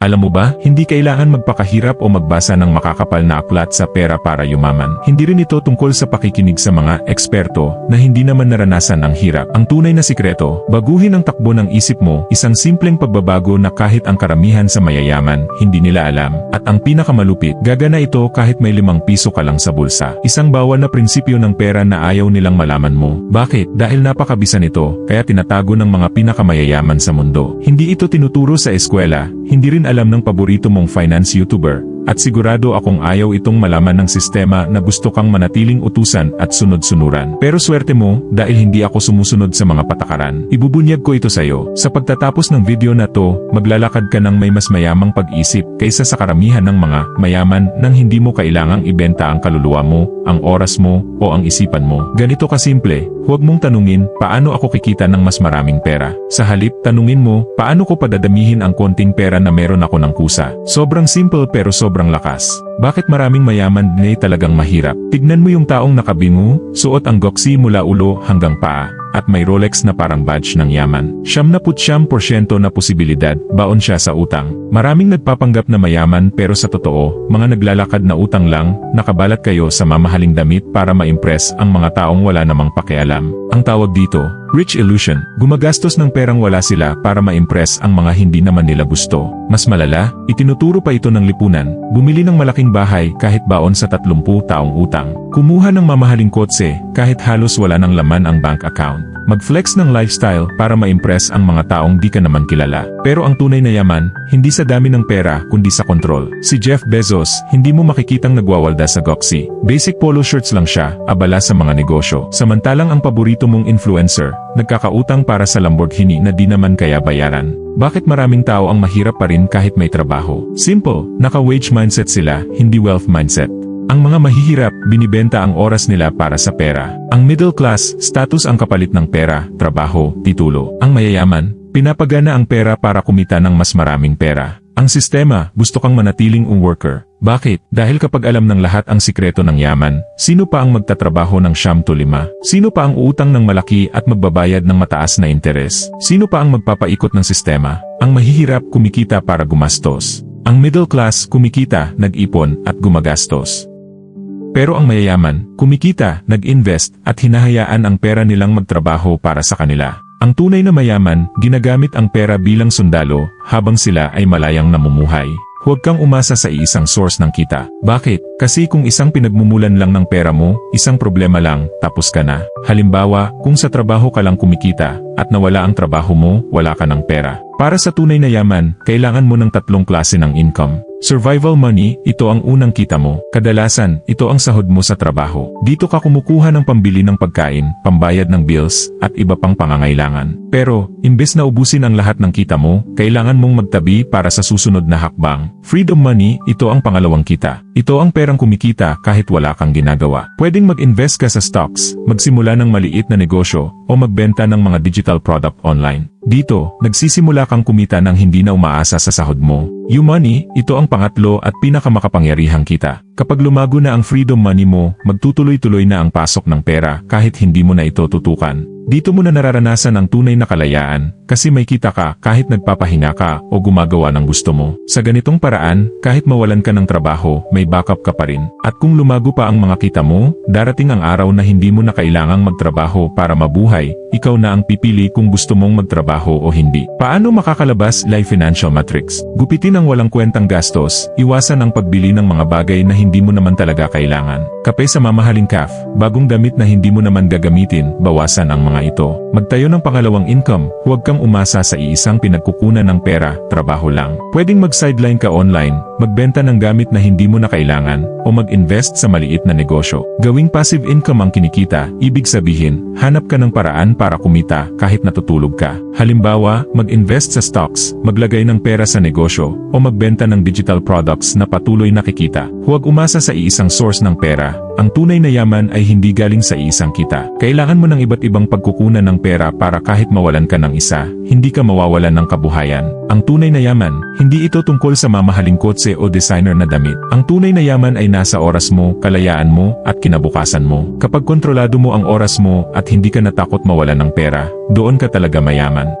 Alam mo ba, hindi kailangan magpakahirap o magbasa ng makakapal na aklat sa pera para yumaman. Hindi rin ito tungkol sa pakikinig sa mga eksperto na hindi naman naranasan ang hirap. Ang tunay na sikreto, baguhin ang takbo ng isip mo, isang simpleng pagbabago na kahit ang karamihan sa mayayaman, hindi nila alam. At ang pinakamalupit, gagana ito kahit may limang piso ka lang sa bulsa. Isang bawal na prinsipyo ng pera na ayaw nilang malaman mo. Bakit? Dahil napakabisa nito, kaya tinatago ng mga pinakamayayaman sa mundo. Hindi ito tinuturo sa eskwela, hindi rin alam ng paborito mong finance YouTuber, at sigurado akong ayaw itong malaman ng sistema na gusto kang manatiling utusan at sunod-sunuran. Pero swerte mo, dahil hindi ako sumusunod sa mga patakaran. Ibubunyag ko ito sa'yo. Sa pagtatapos ng video na to, maglalakad ka ng may mas mayamang pag-isip kaysa sa karamihan ng mga mayaman nang hindi mo kailangang ibenta ang kaluluwa mo, ang oras mo, o ang isipan mo. Ganito kasimple, huwag mong tanungin, paano ako kikita ng mas maraming pera? Sa halip, tanungin mo, paano ko padadamihin ang konting pera na meron ako ng kusa? Sobrang simple pero sobrang lakas. Bakit maraming mayaman ay talagang mahirap? Tignan mo yung taong nakabingu, suot ang goksi mula ulo hanggang paa, at may Rolex na parang badge ng yaman. Siyam na putsyam porsyento na posibilidad, baon siya sa utang. Maraming nagpapanggap na mayaman pero sa totoo, mga naglalakad na utang lang, nakabalat kayo sa mamahaling damit para ma-impress ang mga taong wala namang pakialam. Ang tawag dito, Rich Illusion, gumagastos ng perang wala sila para ma-impress ang mga hindi naman nila gusto. Mas malala, itinuturo pa ito ng lipunan, bumili ng malaking bahay kahit baon sa 30 taong utang. Kumuha ng mamahaling kotse kahit halos wala ng laman ang bank account. Mag-flex ng lifestyle para ma-impress ang mga taong di ka naman kilala. Pero ang tunay na yaman, hindi sa dami ng pera kundi sa kontrol. Si Jeff Bezos, hindi mo makikitang nagwawalda sa Goxi. Basic polo shirts lang siya, abala sa mga negosyo. Samantalang ang paborito mong influencer, nagkakautang para sa Lamborghini na di naman kaya bayaran. Bakit maraming tao ang mahirap pa rin kahit may trabaho? Simple, naka-wage mindset sila, hindi wealth mindset. Ang mga mahihirap, binibenta ang oras nila para sa pera. Ang middle class, status ang kapalit ng pera, trabaho, titulo. Ang mayayaman, pinapagana ang pera para kumita ng mas maraming pera. Ang sistema, gusto kang manatiling un worker. Bakit? Dahil kapag alam ng lahat ang sikreto ng yaman, sino pa ang magtatrabaho ng siyam to lima? Sino pa ang uutang ng malaki at magbabayad ng mataas na interes? Sino pa ang magpapaikot ng sistema? Ang mahihirap kumikita para gumastos. Ang middle class kumikita, nag-ipon, at gumagastos. Pero ang mayayaman, kumikita, nag-invest, at hinahayaan ang pera nilang magtrabaho para sa kanila. Ang tunay na mayaman, ginagamit ang pera bilang sundalo, habang sila ay malayang namumuhay. Huwag kang umasa sa iisang source ng kita. Bakit? Kasi kung isang pinagmumulan lang ng pera mo, isang problema lang, tapos ka na. Halimbawa, kung sa trabaho ka lang kumikita, at nawala ang trabaho mo, wala ka ng pera. Para sa tunay na yaman, kailangan mo ng tatlong klase ng income. Survival money, ito ang unang kita mo. Kadalasan, ito ang sahod mo sa trabaho. Dito ka kumukuha ng pambili ng pagkain, pambayad ng bills, at iba pang pangangailangan. Pero, imbes na ubusin ang lahat ng kita mo, kailangan mong magtabi para sa susunod na hakbang. Freedom money, ito ang pangalawang kita. Ito ang perang kumikita kahit wala kang ginagawa. Pwedeng mag-invest ka sa stocks, magsimula ng maliit na negosyo, o magbenta ng mga digital product online. Dito, nagsisimula kang kumita ng hindi na umaasa sa sahod mo. You money, ito ang pangatlo at pinakamakapangyarihang kita. Kapag lumago na ang freedom money mo, magtutuloy-tuloy na ang pasok ng pera kahit hindi mo na ito tutukan. Dito mo na nararanasan ang tunay na kalayaan, kasi may kita ka kahit nagpapahinga ka o gumagawa ng gusto mo. Sa ganitong paraan, kahit mawalan ka ng trabaho, may backup ka pa rin. At kung lumago pa ang mga kita mo, darating ang araw na hindi mo na kailangang magtrabaho para mabuhay, ikaw na ang pipili kung gusto mong magtrabaho o hindi. Paano makakalabas Life Financial Matrix? Gupitin ang walang kwentang gastos, iwasan ang pagbili ng mga bagay na hindi mo naman talaga kailangan. Kape sa mamahaling calf, bagong damit na hindi mo naman gagamitin, bawasan ang mga ito. Magtayo ng pangalawang income, huwag kang umasa sa iisang pinagkukunan ng pera, trabaho lang. Pwedeng mag-sideline ka online, magbenta ng gamit na hindi mo na kailangan, o mag-invest sa maliit na negosyo. Gawing passive income ang kinikita, ibig sabihin, hanap ka ng paraan para kumita kahit natutulog ka. Halimbawa, mag-invest sa stocks, maglagay ng pera sa negosyo, o magbenta ng digital products na patuloy nakikita. Huwag umasa sa iisang source ng pera, ang tunay na yaman ay hindi galing sa isang kita. Kailangan mo ng iba't ibang pagkukunan ng pera para kahit mawalan ka ng isa, hindi ka mawawalan ng kabuhayan. Ang tunay na yaman, hindi ito tungkol sa mamahaling kotse o designer na damit. Ang tunay na yaman ay nasa oras mo, kalayaan mo, at kinabukasan mo. Kapag kontrolado mo ang oras mo at hindi ka natakot mawalan ng pera, doon ka talaga mayaman.